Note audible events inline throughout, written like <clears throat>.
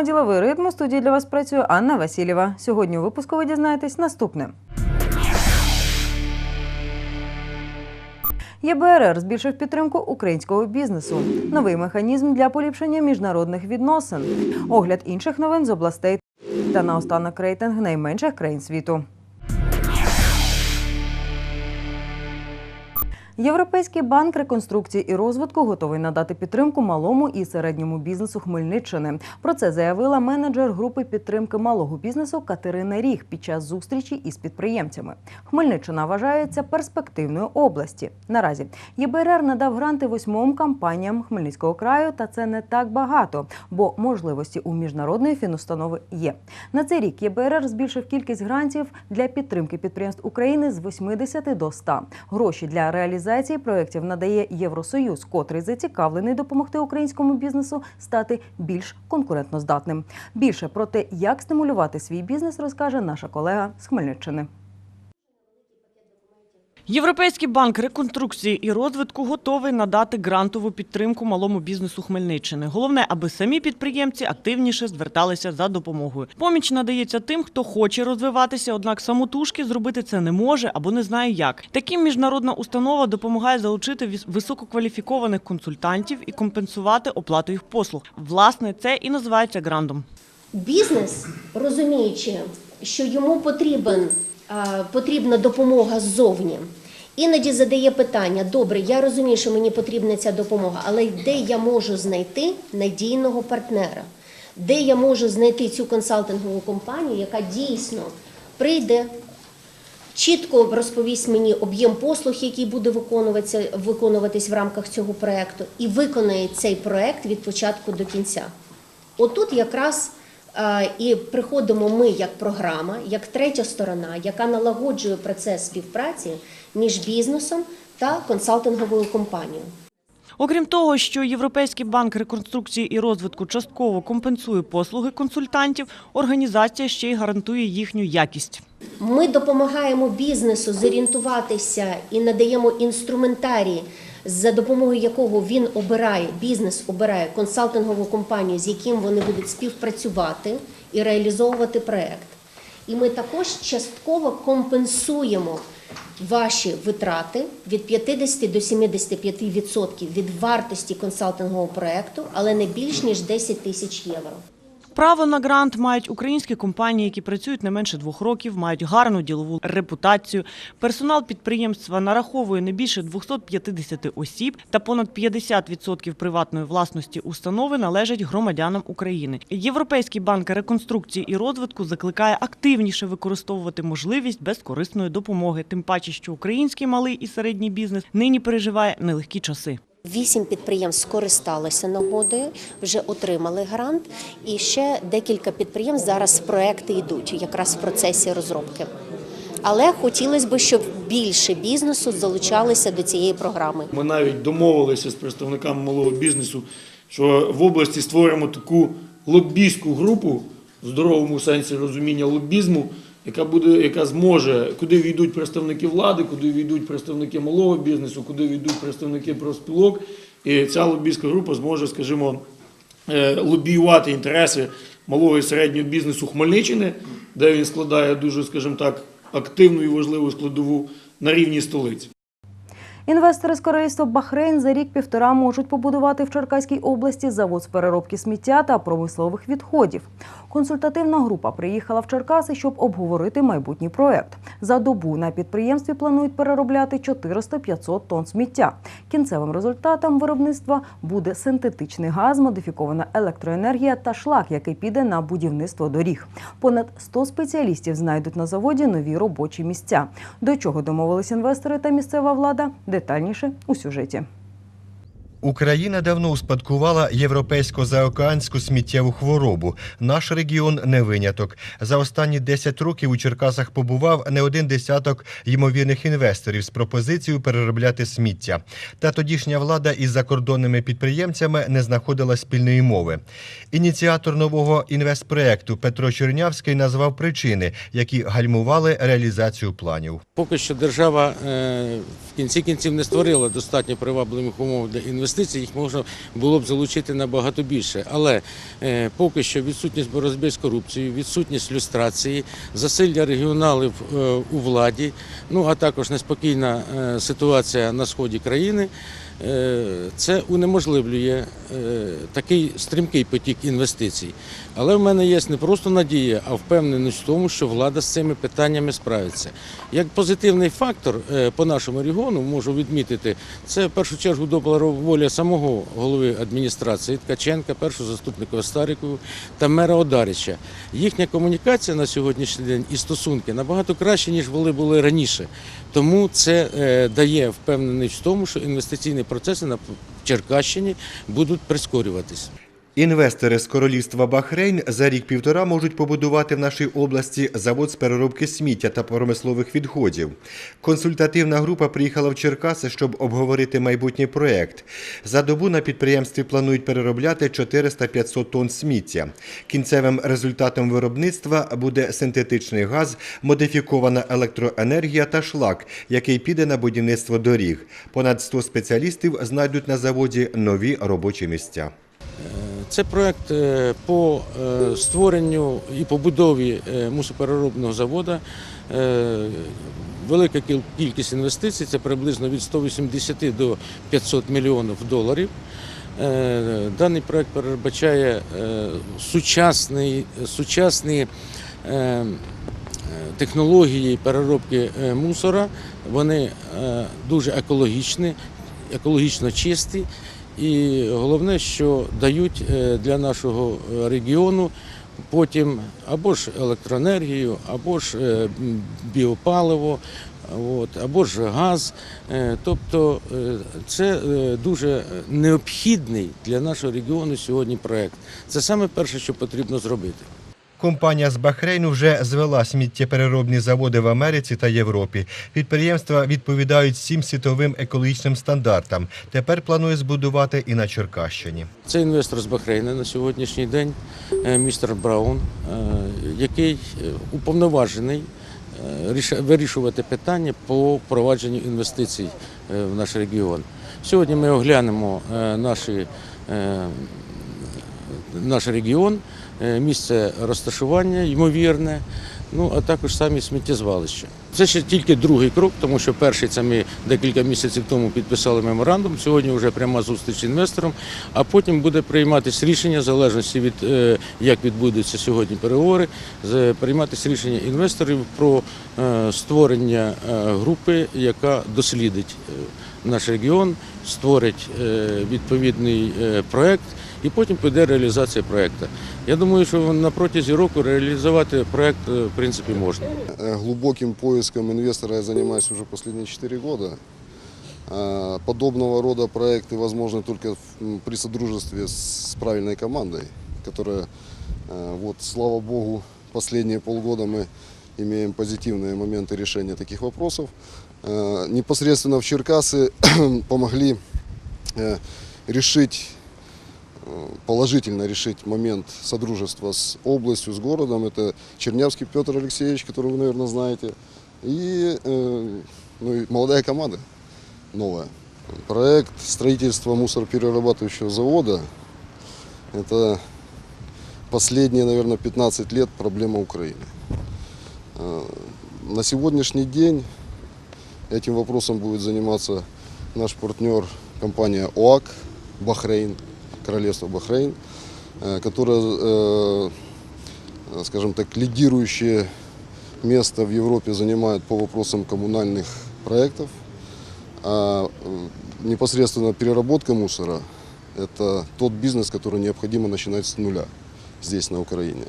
Програма Діловий ритм. У студії для вас працює Анна Васильєва. Сьогодні у випуску ви дізнаєтесь наступне. ЄБРР збільшив підтримку українського бізнесу. Новий механізм для поліпшення міжнародних відносин. Огляд інших новин з областей та наостанок рейтинг найменших країн світу. Європейський банк реконструкції і розвитку готовий надати підтримку малому і середньому бізнесу Хмельниччини. Про це заявила менеджер групи підтримки малого бізнесу Катерина Ріг під час зустрічі із підприємцями. Хмельниччина вважається перспективною області. Наразі ЄБРР надав гранти восьмом компаніям Хмельницького краю, та це не так багато, бо можливості у міжнародної фінустанови є. На цей рік ЄБРР збільшив кількість грантів для підтримки підприємств України з 80 до 100. Гроші для реалізації проєктів надає Євросоюз, котрий зацікавлений допомогти українському бізнесу стати більш конкурентноздатним. Більше про те, як стимулювати свій бізнес, розкаже наша колега з Хмельниччини. Європейський банк реконструкції і розвитку готовий надати грантову підтримку малому бізнесу Хмельниччини. Головне, аби самі підприємці активніше зверталися за допомогою. Поміч надається тим, хто хоче розвиватися, однак самотужки зробити це не може або не знає як. Таким міжнародна установа допомагає залучити висококваліфікованих консультантів і компенсувати оплату їх послуг. Власне, це і називається грантом. Бізнес, розуміючи, що йому потрібен, потрібна допомога ззовні, іноді задає питання: добре, я розумію, що мені потрібна ця допомога, але де я можу знайти надійного партнера? Де я можу знайти цю консалтингову компанію, яка дійсно прийде, чітко розповість мені об'єм послуг, який буде виконуватися, виконуватись в рамках цього проекту, і виконає цей проект від початку до кінця. Отут якраз е, і приходимо ми як програма, як третя сторона, яка налагоджує процес співпраці між бізнесом та консалтинговою компанією. Окрім того, що Європейський банк реконструкції і розвитку частково компенсує послуги консультантів, організація ще й гарантує їхню якість. Ми допомагаємо бізнесу зорієнтуватися і надаємо інструментарій, за допомогою якого він обирає, бізнес обирає консалтингову компанію, з яким вони будуть співпрацювати і реалізовувати проект. І ми також частково компенсуємо ваші витрати від 50 до 75% від вартості консалтингового проекту, але не більш ніж 10 тисяч євро. Право на грант мають українські компанії, які працюють не менше двох років, мають гарну ділову репутацію. Персонал підприємства нараховує не більше 250 осіб, та понад 50% приватної власності установи належать громадянам України. Європейський банк реконструкції і розвитку закликає активніше використовувати можливість безкорисної допомоги, тим паче, що український малий і середній бізнес нині переживає нелегкі часи. Вісім підприємств скористалися нагодою, вже отримали грант, і ще декілька підприємств зараз проекти йдуть якраз в процесі розробки. Але хотілося б, щоб більше бізнесу залучалися до цієї програми. Ми навіть домовилися з представниками малого бізнесу, що в області створимо таку лобійську групу в здоровому сенсі розуміння лобізму, яка буде, яка зможе, куди війдуть представники влади, куди війдуть представники малого бізнесу, куди війдуть представники профспілок. І ця лобійська група зможе, скажімо, е, лобіювати інтереси малого і середнього бізнесу Хмельниччини, де він складає дуже, скажімо так, активну і важливу складову на рівні столиці. Інвестори з королівства Бахрейн за рік-півтора можуть побудувати в Черкаській області завод з переробки сміття та промислових відходів. Консультативна група приїхала в Черкаси, щоб обговорити майбутній проект. За добу на підприємстві планують переробляти 400-500 тонн сміття. Кінцевим результатом виробництва буде синтетичний газ, модифікована електроенергія та шлак, який піде на будівництво доріг. Понад 100 спеціалістів знайдуть на заводі нові робочі місця. До чого домовились інвестори та місцева влада? Детальніше у сюжеті. Україна давно успадкувала європейсько-заокеанську сміттєву хворобу. Наш регіон не виняток. За останні 10 років у Черкасах побував не один десяток ймовірних інвесторів з пропозицією переробляти сміття. Та тодішня влада із закордонними підприємцями не знаходила спільної мови. Ініціатор нового інвестпроекту Петро Чернявський назвав причини, які гальмували реалізацію планів. Поки що держава е, в кінці кінців не створила достатньо привабливих умов для інвестицій інвестицій їх можна було б залучити набагато більше. Але е, поки що відсутність боротьби з корупцією, відсутність люстрації, засилля регіоналів е, у владі, ну а також неспокійна е, ситуація на сході країни. Е, Це унеможливлює е, такий стрімкий потік інвестицій. Але в мене є не просто надія, а впевненість в тому, що влада з цими питаннями справиться. Як позитивний фактор е, по нашому регіону можу відмітити, це в першу чергу добра воля самого голови адміністрації Ткаченка, першого заступника Старикову та мера Одарича. Їхня комунікація на сьогоднішній день і стосунки набагато краще, ніж вони були раніше. Тому це дає впевненість в тому, що інвестиційні процеси на Черкащині будуть прискорюватись. Інвестори з королівства Бахрейн за рік-півтора можуть побудувати в нашій області завод з переробки сміття та промислових відходів. Консультативна група приїхала в Черкаси, щоб обговорити майбутній проект. За добу на підприємстві планують переробляти 400-500 тонн сміття. Кінцевим результатом виробництва буде синтетичний газ, модифікована електроенергія та шлак, який піде на будівництво доріг. Понад 100 спеціалістів знайдуть на заводі нові робочі місця. Це проект е, по е, створенню і побудові е, мусопереробного заводу. Велика кількість інвестицій це приблизно від 180 до 500 мільйонів доларів. Даний проект передбачає сучасний, сучасні технології переробки мусора. Вони дуже екологічні, екологічно чисті. І головне, що дають е, для нашого е, регіону потім або ж електроенергію, або ж е, біопаливо, або ж газ. Тобто це дуже необхідний для нашого регіону сьогодні проект. Це саме перше, що потрібно зробити. Компанія з Бахрейну вже звела сміттєпереробні заводи в Америці та Європі. Підприємства відповідають всім світовим екологічним стандартам. Тепер планує збудувати і на Черкащині. Це інвестор з Бахрейна на сьогоднішній день, е, містер Браун, е, який е, уповноважений вирішувати питання по впровадженню інвестицій в наш регіон. Сьогодні ми оглянемо наші, наш регіон, місце розташування ймовірне, ну а також самі сміттєзвалища. Це ще тільки другий крок, тому що перший це ми декілька місяців тому підписали меморандум. Сьогодні вже пряма зустріч з інвестором, а потім буде прийматися рішення в залежності від е, як відбудуться сьогодні переговори, прийматися рішення інвесторів про е, створення е, групи, яка дослідить е, наш регіон, створить е, відповідний е, проект. І потім піде реалізація проекту. Я думаю, що на протязі року реалізувати проект е, в принципі можна. Э, Глубоким поиском инвестора я занимаюсь уже последние 4 года. А, Подобного рода проекты возможны только в- м, при содружестве с правильной командой, которая, э, вот, слава богу, последние полгода мы имеем позитивные моменты решения таких вопросов. Э, Непосредственно в Черкасы <clears throat> помогли э, решить э, положительно решить момент содружества с областью, с городом. Это Чернявский Петр Алексеевич, которого вы, наверное, знаете. И, э, ну, и молодая команда новая. Проект строительства мусороперерабатывающего завода – это последние, наверное, 15 лет проблема Украины. Э, На сегодняшний день этим вопросом будет заниматься наш партнер компания ОАК Бахрейн, Королевство Бахрейн, э, которая, э, э, скажем так, лидирующее место в Европе занимает по вопросам коммунальных проектов. А непосредственно переработка мусора – это тот бизнес, который необходимо начинать с нуля здесь, на Украине.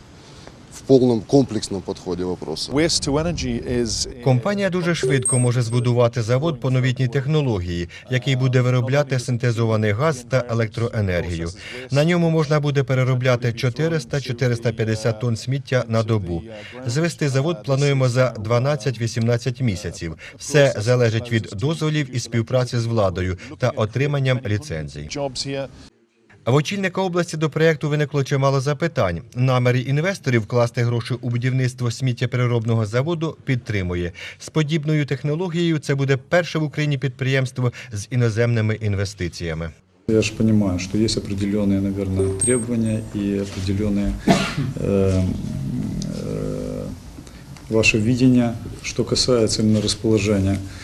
В полном комплексном подходе вопроса. Waste to Компанія дуже швидко може збудувати завод по новітній технології, який буде виробляти синтезований газ та електроенергію. На ньому можна буде переробляти 400-450 тонн сміття на добу. Звести завод плануємо за 12-18 місяців. Все залежить від дозволів і співпраці з владою та отриманням ліцензій. jobs here. В очільника області до проєкту виникло чимало запитань. Наміри інвесторів вкласти гроші у будівництво сміттєпереробного заводу підтримує. З подібною технологією це буде перше в Україні підприємство з іноземними інвестиціями. Я же понимаю, что есть определенные, наверное, требования и определенные э, э, ваше видение, что касается именно расположения э,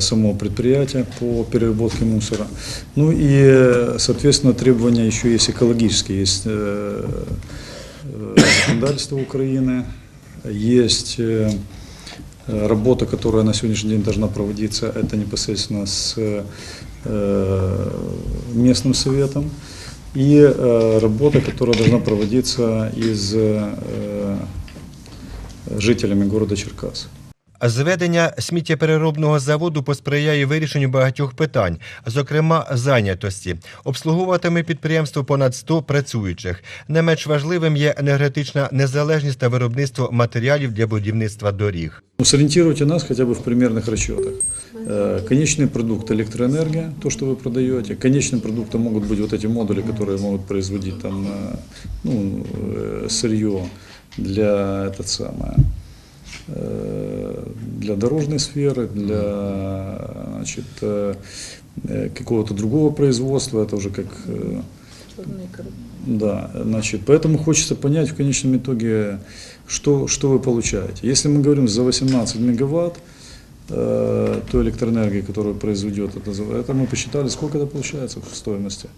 самого предприятия по переработке мусора. Ну и, э, соответственно, требования еще есть экологические. Есть э, э, законодательство Украины, есть э, э, работа, которая на сегодняшний день должна проводиться, это непосредственно с э, местным советом, и э, работа, которая должна проводиться из э, жителями города Черкас. Зведення сміттєпереробного заводу посприяє вирішенню багатьох питань, зокрема зайнятості. Обслуговуватиме підприємство понад 100 працюючих. Не менш важливим є енергетична незалежність та виробництво матеріалів для будівництва доріг. Ну, Сориентируйте нас хотя бы в примерных расчетах. Э, Конечный продукт электроэнергия, то, что вы продаете. Конечным продуктом могут быть вот эти модули, которые могут производить там, э, ну, э, сырье для, этот самое, э, для дорожной сферы, для значит, э, э, какого-то другого производства. Это уже как э, да, значит, поэтому хочется понять в конечном итоге, что, что вы получаете. Если мы говорим за 18 мегаватт, э, той электроэнергии, которую произведет это, это мы посчитали, сколько это получается в стоимости?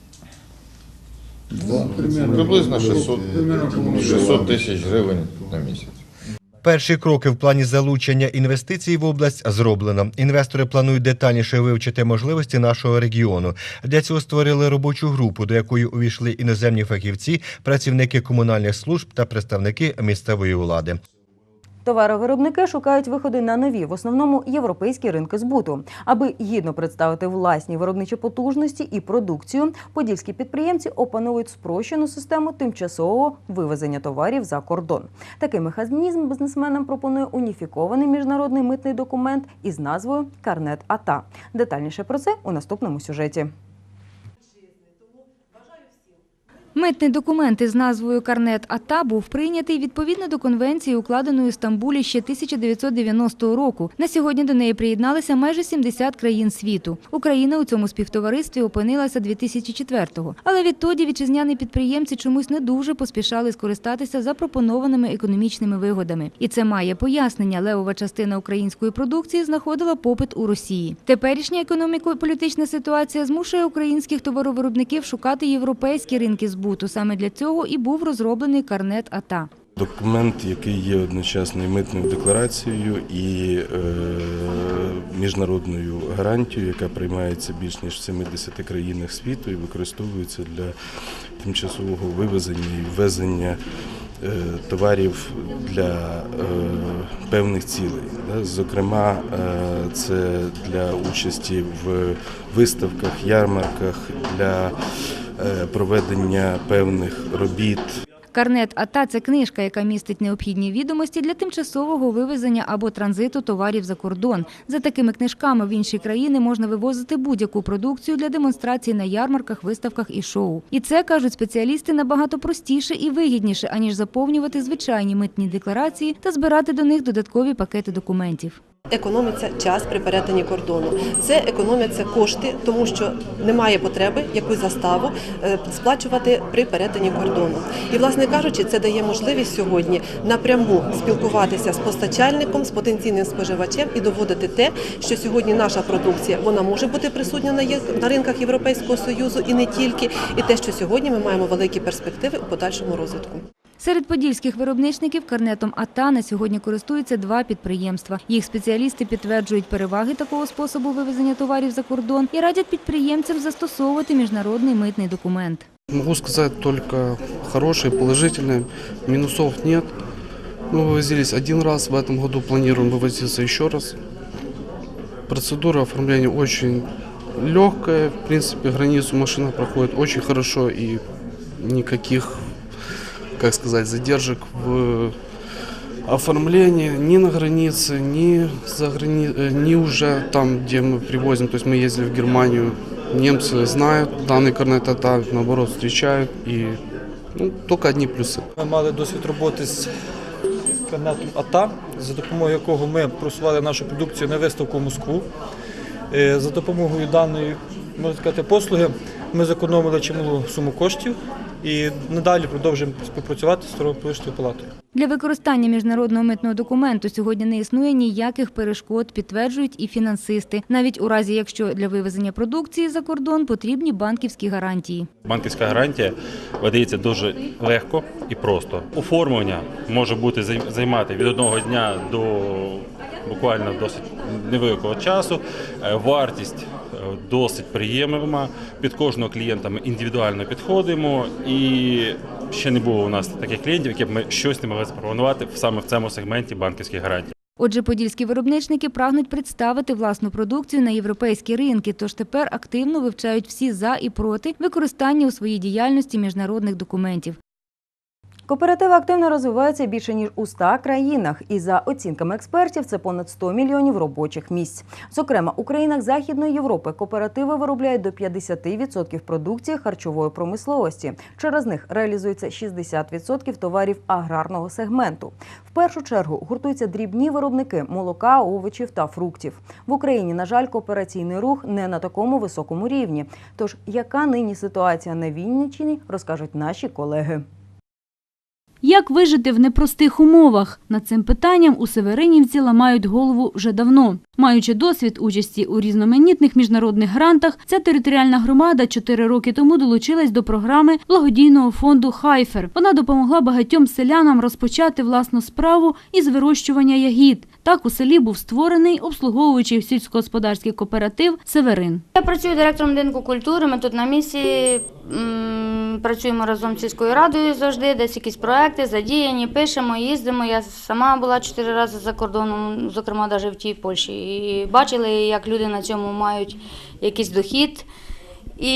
Два. Приблизно 600, 600 тисяч гривень на місяць. Перші кроки в плані залучення інвестицій в область зроблено. Інвестори планують детальніше вивчити можливості нашого регіону. Для цього створили робочу групу, до якої увійшли іноземні фахівці, працівники комунальних служб та представники місцевої влади. Товаровиробники шукають виходи на нові, в основному європейські ринки збуту. Аби гідно представити власні виробничі потужності і продукцію, подільські підприємці опановують спрощену систему тимчасового вивезення товарів за кордон. Такий механізм бізнесменам пропонує уніфікований міжнародний митний документ із назвою Карнет АТА. Детальніше про це у наступному сюжеті. Митний документ із назвою «Карнет АТА» був прийнятий відповідно до конвенції, укладеної у Стамбулі ще 1990 року. На сьогодні до неї приєдналися майже 70 країн світу. Україна у цьому співтоваристві опинилася 2004-го. Але відтоді вітчизняні підприємці чомусь не дуже поспішали скористатися запропонованими економічними вигодами. І це має пояснення. Левова частина української продукції знаходила попит у Росії. Теперішня економіко-політична ситуація змушує українських товаровиробників шукати європейські ринки збуту. Саме для цього і був розроблений карнет АТА. Документ, який є одночасно митною декларацією і е, міжнародною гарантією, яка приймається більш ніж в 70 країнах світу і використовується для тимчасового вивезення і ввезення е, товарів для е, певних цілей. Зокрема, е, це для участі в виставках, ярмарках, для проведення певних робіт. Карнет АТА – це книжка, яка містить необхідні відомості для тимчасового вивезення або транзиту товарів за кордон. За такими книжками в інші країни можна вивозити будь-яку продукцію для демонстрації на ярмарках, виставках і шоу. І це, кажуть спеціалісти, набагато простіше і вигідніше, аніж заповнювати звичайні митні декларації та збирати до них додаткові пакети документів. Економиться час при перетині кордону. Це економляться кошти, тому що немає потреби якусь заставу е, сплачувати при перетині кордону. І, власне кажучи, це дає можливість сьогодні напряму спілкуватися з постачальником, з потенційним споживачем і доводити те, що сьогодні наша продукція вона може бути присутня на ринках Європейського союзу і не тільки, і те, що сьогодні ми маємо великі перспективи у подальшому розвитку. Серед подільських виробничників карнетом АТА на сьогодні користуються два підприємства. Їх спеціалісти підтверджують переваги такого способу вивезення товарів за кордон і радять підприємцям застосовувати міжнародний митний документ. Могу сказать только хорошие, положительные. Минусов нет. Мы вывозились один раз, в этом году планируем вывозиться еще раз. Процедура оформления очень легкая. В принципе, границу машина проходит очень хорошо и никаких, как сказать, задержек в оформлении ни на границе, ни, за грани... э, ни уже там, где мы привозим. То есть мы ездили в Германию, немцы знают данный карнет АТА, наоборот, встречают и ну, только одни плюсы. Ми мали досвід роботи з карнетом АТА, за допомогою якого ми просували нашу продукцію на виставку в Москву. Е, За допомогою даної можна сказати, послуги ми зекономили чималу суму коштів і надалі продовжуємо співпрацювати з торгово-промисловою палатою. Для використання міжнародного митного документу сьогодні не існує ніяких перешкод, підтверджують і фінансисти, навіть у разі, якщо для вивезення продукції за кордон потрібні банківські гарантії. Банківська гарантія видається дуже легко і просто. Оформлення може бути зай- займати від одного дня до буквально досить невеликого часу. Е, Вартість досить приємна. Під кожного клієнта ми індивідуально підходимо, і ще не було у нас таких клієнтів, які б ми щось не могли запропонувати саме в цьому сегменті банківських гарантій. Отже, подільські виробничники прагнуть представити власну продукцію на європейські ринки, тож тепер активно вивчають всі за і проти використання у своїй діяльності міжнародних документів. Кооперативи активно розвиваються більше ніж у 100 країнах, і за оцінками експертів, це понад 100 мільйонів робочих місць. Зокрема, у країнах Західної Європи кооперативи виробляють до 50% продукції харчової промисловості. Через них реалізується 60% товарів аграрного сегменту. В першу чергу гуртуються дрібні виробники молока, овочів та фруктів. В Україні, на жаль, коопераційний рух не на такому високому рівні. Тож, яка нині ситуація на Вінниччині, розкажуть наші колеги. Як вижити в непростих умовах? Над цим питанням у Северинівці ламають голову вже давно. Маючи досвід участі у різноманітних міжнародних грантах, ця територіальна громада чотири роки тому долучилась до програми благодійного фонду Хайфер. Вона допомогла багатьом селянам розпочати власну справу із вирощування ягід. Так у селі був створений обслуговуючий сільськогосподарський кооператив Северин. Я працюю директором будинку культури. Ми тут на місці м, працюємо разом з сільською радою завжди, десь якісь проекти задіяні, пишемо, їздимо. Я сама була чотири рази за кордоном, зокрема навіть в тій Польщі. І бачили, як люди на цьому мають якийсь дохід. І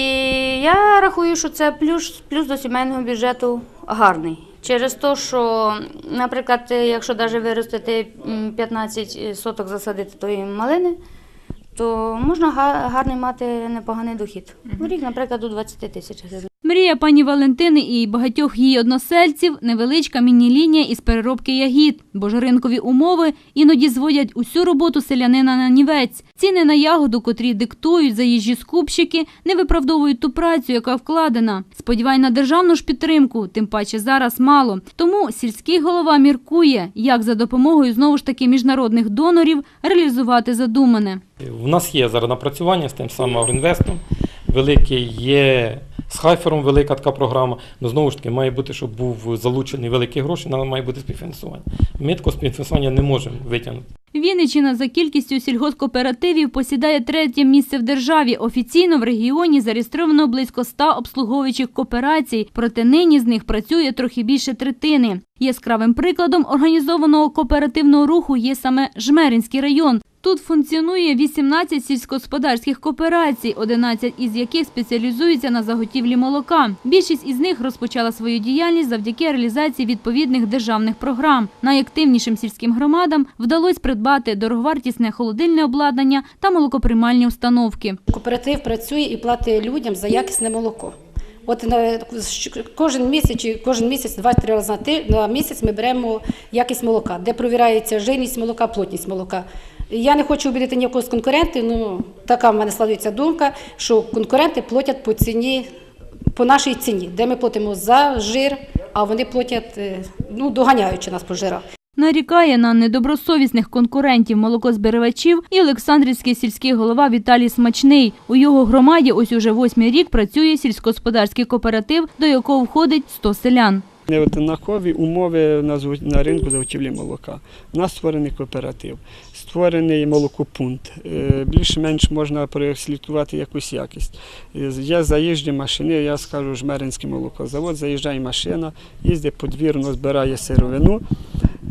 я рахую, що це плюс, плюс до сімейного бюджету гарний. Через те, що, наприклад, якщо навіть виростити 15 соток засадити тої малини, то можна гарний мати непоганий дохід. У рік, наприклад, до 20 тисяч гривень. Мрія пані Валентини і багатьох її односельців невеличка міні-лінія із переробки ягід, бо ж ринкові умови іноді зводять усю роботу селянина на нівець. Ціни на ягоду, котрі диктують заїжджі скупщики, не виправдовують ту працю, яка вкладена. Сподівай на державну ж підтримку, тим паче зараз мало. Тому сільський голова міркує, як за допомогою знову ж таки міжнародних донорів реалізувати задумане. У нас є зараз напрацювання з тим самим Агроінвестом. Великий є з Хайфером велика така програма. Ну знову ж таки, має бути, щоб був залучений великі гроші, нам має бути співфінансування. Ми такого співфінансування не можемо витягнути. Вінниччина за кількістю сільгоспкооперативів посідає третє місце в державі. Офіційно в регіоні зареєстровано близько 100 обслуговуючих кооперацій, проте нині з них працює трохи більше третини. Яскравим прикладом організованого кооперативного руху є саме Жмеринський район. Тут функціонує 18 сільськогосподарських кооперацій, 11 із яких спеціалізуються на заготівлі молока. Більшість із них розпочала свою діяльність завдяки реалізації відповідних державних програм. Найактивнішим сільським громадам вдалося придбати дороговартісне холодильне обладнання та молокоприймальні установки. Кооператив працює і платить людям за якісне молоко. От на кожен місяць, кожен місяць, два-три рази на місяць ми беремо якість молока, де провіряється жирність молока, плотність молока. Я не хочу обідати ніякого з конкурентів, ну така в мене складається думка, що конкуренти платять по ціні, по нашій ціні, де ми платимо за жир, а вони платять, е, ну, доганяючи нас по жирах. Нарікає на недобросовісних конкурентів молокозбирачів і Олександрівський сільський голова Віталій Смачний. У його громаді ось уже восьмий рік працює сільськогосподарський кооператив, до якого входить 100 селян. Неоднакові умови на ринку заготівлі молока. У нас створений кооператив, створений молокопункт. Е, Більш-менш можна прослідкувати якусь якість. Е, Є заїжджі машини, я скажу Жмеринський молокозавод, заїжджає машина, їздить подвірно, збирає сировину.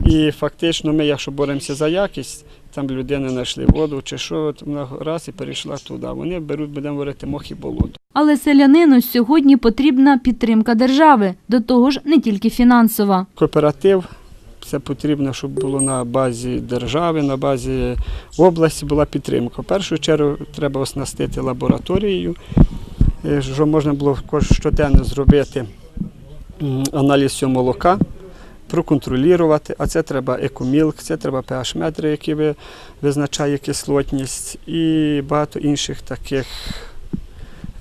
І фактично ми, якщо боремося за якість, там людини знайшли воду чи що, от вона раз і перейшла туди. Вони беруть, будемо говорити, мох і болото. Але селянину сьогодні потрібна підтримка держави, до того ж не тільки фінансова. Кооператив це потрібно, щоб було на базі держави, на базі області була підтримка. В першу чергу треба оснастити лабораторією, е, щоб можна було щоденно зробити аналіз цього молока, проконтролювати, а це треба екомілк, це треба pH-метри, які ви- визначає кислотність і багато інших таких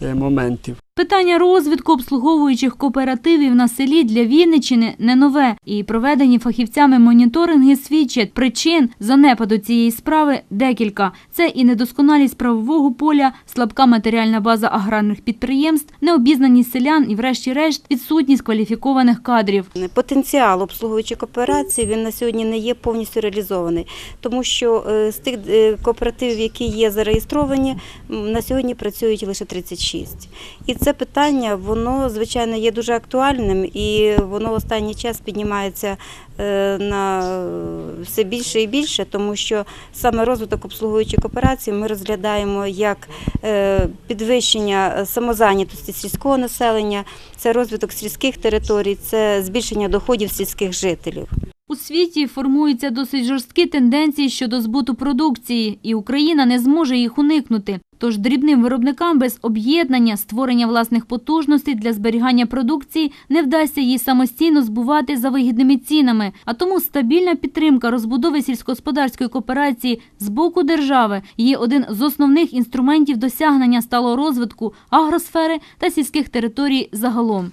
е, моментів. Питання розвитку обслуговуючих кооперативів на селі для Вінниччини не нове, і проведені фахівцями моніторинги свідчать причин занепаду цієї справи декілька. Це і недосконалість правового поля, слабка матеріальна база аграрних підприємств, необізнаність селян і, врешті-решт, відсутність кваліфікованих кадрів. Потенціал обслуговуючих кооперацій він на сьогодні не є повністю реалізований, тому що е, з тих е, кооперативів, які є зареєстровані, на сьогодні працюють лише 36. І це питання, воно звичайно є дуже актуальним, і воно останній час піднімається на е, все більше і більше, тому що саме розвиток обслуговуючих кооперацій ми розглядаємо як е, підвищення е, самозайнятості сільського населення, це розвиток сільських територій, це збільшення доходів сільських жителів. У світі формуються досить жорсткі тенденції щодо збуту продукції, і Україна не зможе їх уникнути. Тож дрібним виробникам без об'єднання, створення власних потужностей для зберігання продукції не вдасться її самостійно збувати за вигідними цінами. А тому стабільна підтримка розбудови сільськогосподарської кооперації з боку держави є один з основних інструментів досягнення сталого розвитку агросфери та сільських територій загалом.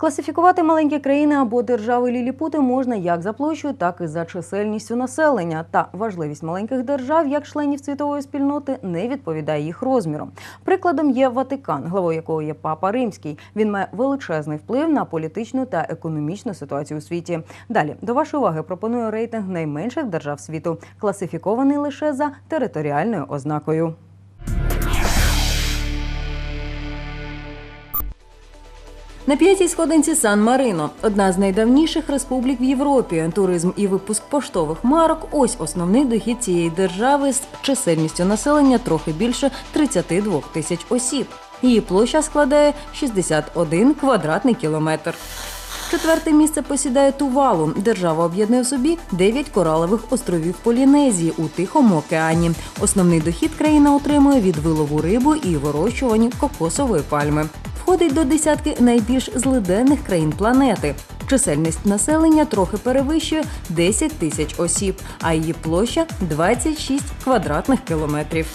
Класифікувати маленькі країни або держави ліліпути можна як за площею, так і за чисельністю населення. Та важливість маленьких держав як членів світової спільноти не відповідає їх розмірам. Прикладом є Ватикан, главою якого є Папа Римський. Він має величезний вплив на політичну та економічну ситуацію у світі. Далі до вашої уваги пропоную рейтинг найменших держав світу, класифікований лише за територіальною ознакою. На п'ятій сходинці Сан Марино, одна з найдавніших республік в Європі. Туризм і випуск поштових марок ось основний дохід цієї держави з чисельністю населення трохи більше 32 тисяч осіб. Її площа складає 61 квадратний кілометр. Четверте місце посідає Тувалу. Держава об'єднує в собі 9 коралових островів Полінезії у Тихому океані. Основний дохід країна отримує від вилову рибу і вирощування кокосової пальми. Входить до десятки найбільш злиденних країн планети. Чисельність населення трохи перевищує 10 тисяч осіб, а її площа 26 квадратних кілометрів.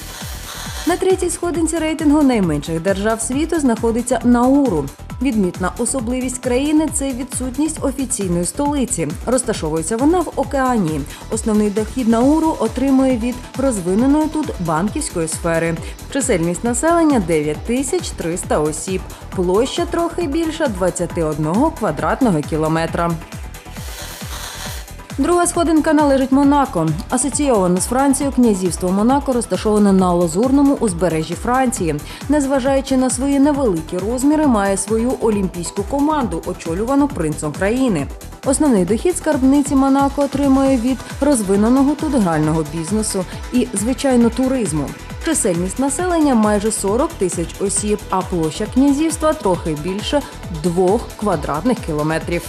На третій сходинці рейтингу найменших держав світу знаходиться Науру. Відмітна особливість країни це відсутність офіційної столиці. Розташовується вона в океані. Основний дохід Науру отримує від розвиненої тут банківської сфери. Чисельність населення 9300 осіб. Площа трохи більша 21 квадратного кілометра. Друга сходинка належить Монако. Асоційоване з Францією князівство Монако розташоване на лазурному узбережжі Франції. Незважаючи на свої невеликі розміри, має свою олімпійську команду, очолювану принцем країни. Основний дохід скарбниці Монако отримує від розвиненого тут грального бізнесу і, звичайно, туризму. Чисельність населення майже 40 тисяч осіб, а площа князівства трохи більше 2 квадратних кілометрів.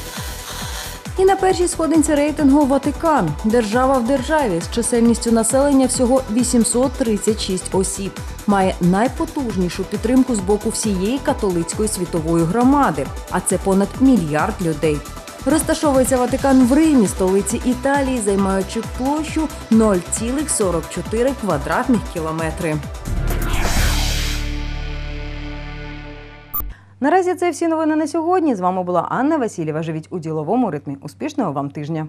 І на першій сходинці рейтингу Ватикан держава в державі з чисельністю населення всього 836 осіб. Має найпотужнішу підтримку з боку всієї католицької світової громади, а це понад мільярд людей. Розташовується Ватикан в Римі, столиці Італії, займаючи площу 0,44 квадратних кілометри. Наразі це всі новини на сьогодні. З вами була Анна Васильєва. Живіть у діловому ритмі. Успішного вам тижня.